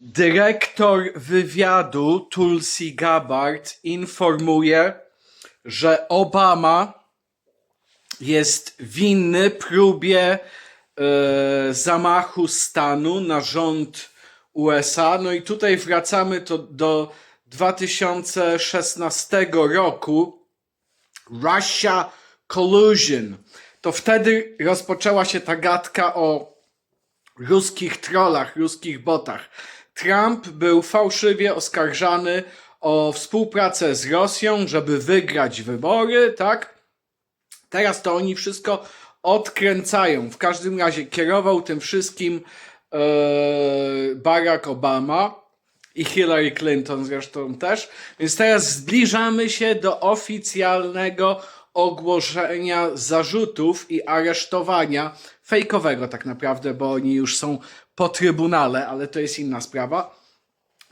Dyrektor wywiadu Tulsi Gabbard informuje, że Obama jest winny próbie e, zamachu stanu na rząd USA. No i tutaj wracamy to do 2016 roku. Russia Collusion. To wtedy rozpoczęła się ta gadka o ruskich trollach, ruskich botach. Trump był fałszywie oskarżany o współpracę z Rosją, żeby wygrać wybory, tak? Teraz to oni wszystko odkręcają. W każdym razie kierował tym wszystkim e, Barack Obama i Hillary Clinton zresztą też. Więc teraz zbliżamy się do oficjalnego ogłoszenia zarzutów i aresztowania fejkowego tak naprawdę, bo oni już są po trybunale, ale to jest inna sprawa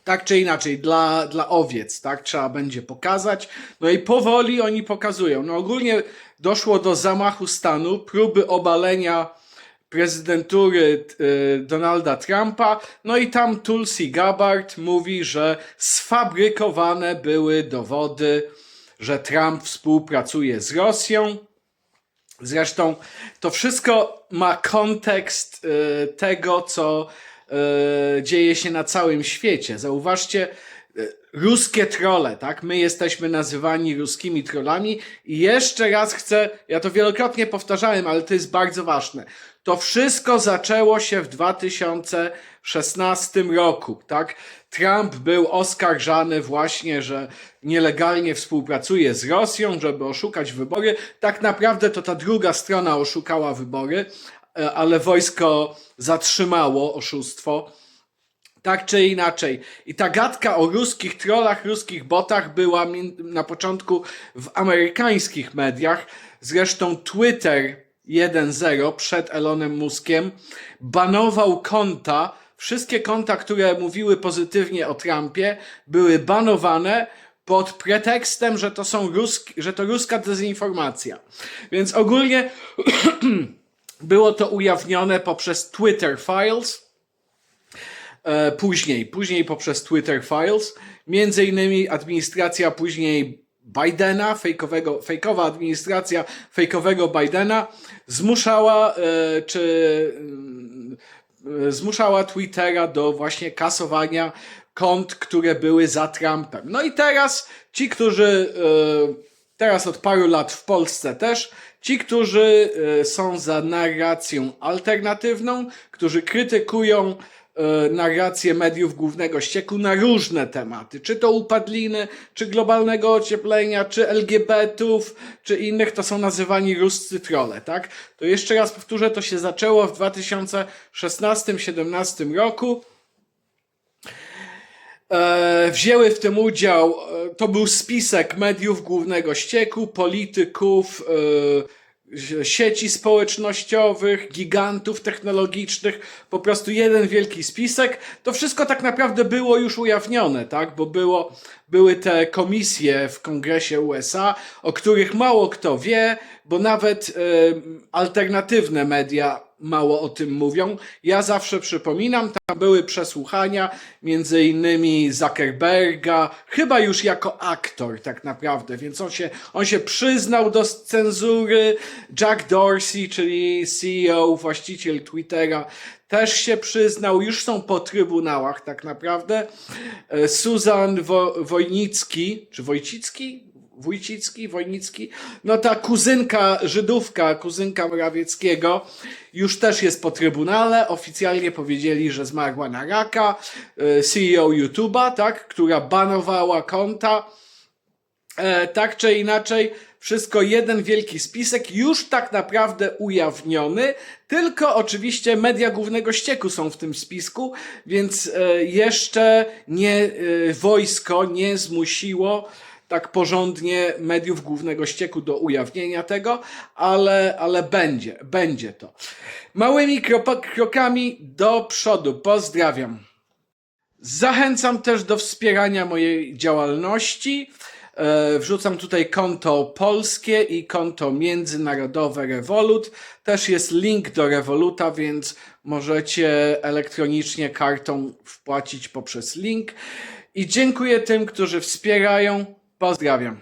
tak czy inaczej, dla, dla owiec, tak, trzeba będzie pokazać. No i powoli oni pokazują. No ogólnie doszło do zamachu stanu, próby obalenia prezydentury y, Donalda Trumpa, no i tam Tulsi Gabbard mówi, że sfabrykowane były dowody, że Trump współpracuje z Rosją. Zresztą to wszystko ma kontekst y, tego, co y, dzieje się na całym świecie. Zauważcie, y, ruskie trole, tak? My jesteśmy nazywani ruskimi trollami i jeszcze raz chcę, ja to wielokrotnie powtarzałem, ale to jest bardzo ważne. To wszystko zaczęło się w 2016 roku, tak? Trump był oskarżany właśnie, że nielegalnie współpracuje z Rosją, żeby oszukać wybory. Tak naprawdę to ta druga strona oszukała wybory, e, ale wojsko zatrzymało oszustwo. Tak czy inaczej. I ta gadka o ruskich trollach, ruskich botach była na początku w amerykańskich mediach. Zresztą Twitter 1.0 przed Elonem Muskiem banował konta. Wszystkie konta, które mówiły pozytywnie o Trumpie, były banowane pod pretekstem, że to są ruski, że to ruska dezinformacja. Więc ogólnie było to ujawnione poprzez Twitter Files. E, później, później poprzez Twitter Files, między innymi administracja później Bidena, fejkowego, fejkowa administracja fejkowego Bidena zmuszała, e, czy zmuszała Twittera do właśnie kasowania kont, które były za Trumpem. No i teraz ci, którzy e, teraz od paru lat w Polsce też, ci, którzy e, są za narracją alternatywną, którzy krytykują e, narrację mediów głównego ścieku na różne tematy, czy to upadliny, czy globalnego ocieplenia, czy LGBT-ów, czy innych, to są nazywani ruscy trolle, tak? To jeszcze raz powtórzę, to się zaczęło w 2016-17 roku. E, wzięły w tym udział, e, to był spisek mediów głównego ścieku, polityków, e, sieci społecznościowych, gigantów technologicznych, po prostu jeden wielki spisek. To wszystko tak naprawdę było już ujawnione, tak? Bo było, były te komisje w Kongresie USA, o których mało kto wie, bo nawet e, alternatywne media mało o tym mówią. Ja zawsze przypominam, tam były przesłuchania między innymi Zuckerberga, chyba już jako aktor tak naprawdę, więc on się, on się przyznał do cenzury. Jack Dorsey, czyli CEO, właściciel Twittera, też się przyznał, już są po trybunałach tak naprawdę. E, Susan Wo- Wojnicki, czy Wojcicki? Wójcicki, Wojnicki, no ta kuzynka Żydówka, kuzynka Morawieckiego, już też jest po trybunale. Oficjalnie powiedzieli, że zmarła na raka. E, CEO YouTube'a, tak, która banowała konta. E, tak czy inaczej, wszystko jeden wielki spisek, już tak naprawdę ujawniony, tylko oczywiście media głównego ścieku są w tym spisku, więc e, jeszcze nie wojsko nie zmusiło tak porządnie mediów głównego ścieku do ujawnienia tego, ale, ale będzie, będzie to. Małymi krokami do przodu. Pozdrawiam. Zachęcam też do wspierania mojej działalności. E, wrzucam tutaj konto polskie i konto międzynarodowe Revolut. Też jest link do Revoluta, więc możecie elektronicznie kartą wpłacić poprzez link. I dziękuję tym, którzy wspierają. Pozdrawiam.